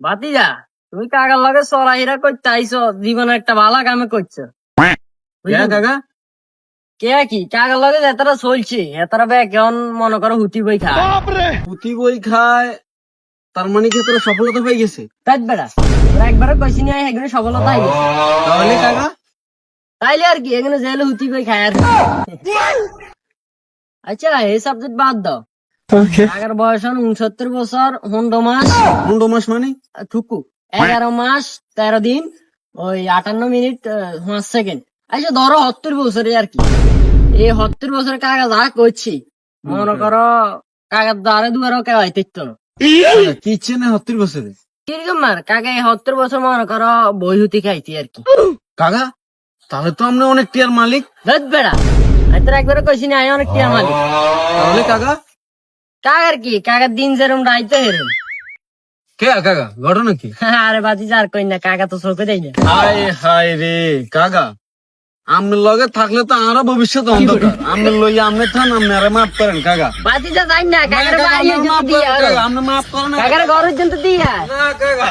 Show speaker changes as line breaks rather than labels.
বাতিজা তুমি কাকার লগে চড়াইরা করতে আইছো? জীবনে একটা ভালো কামে করছ।
হ্যাঁ কাকা?
কে কি? কাকার লগে এতটা চলছে এতটা ব্যাগ কেমন মনে করো হুতি বই খা
পুঁতি বই খায় তার মানে কি তোর সফলতা হয়ে গেছে?
পেট বেড়া একবারে কইছি নি এখানে সফলতা আই গেছে।
তাহলে কাকা?
তাইলে আর কি এখানে জেলে হুতি বই খায় আর। আচ্ছা এই সাবজেক্ট বাদ দাও। কাকার বয়স হন উনসত্তর বছর হুন্ডো মাস।
পনেরো মাস মানে?
ঠুকু। এগারো মাস তেরো দিন ওই আটান্ন মিনিট পাঁচ সেকেন্ড। আচ্ছা ধরো সত্তর বছরে আর কি। এই সত্তর বছর কাকা যা করছি মনে করো কাকার দ্বারে দুয়ারও কেউ আইতে না
কাকা, না সত্তর বছরে?
কীরকম মার কাকা এই সত্তর বছর মনে করো বই হুতি খাইতি আর কি।
কাকা তাহলে তো আমরা অনেক টিয়ার মালিক।
বেড়া। একবারে কইছি না অনেক টিয়ার মালিক।
তাহলে কাকা
কাকার কি? কাকার দিন যেরম রাইতে হেরম।
কে কাকা? ঘটনা কি?
আরে বাজি যার কই না কাকা তো চোখে দেয় না।
হাই হায় রে কাকা। আমনের লগে থাকলে তো আরও ভবিষ্যৎ অন্ধকার। আমনের লইয়া আমনে থান আমনে আরে মাফ করেন কাকা।
বাজি যা যাই না কাকার
কাকা,
বাড়ি
মাফ
দিয়া
আমনে মাফ করেন
কাকার ঘর পর্যন্ত দিয়া।
না, কাকা।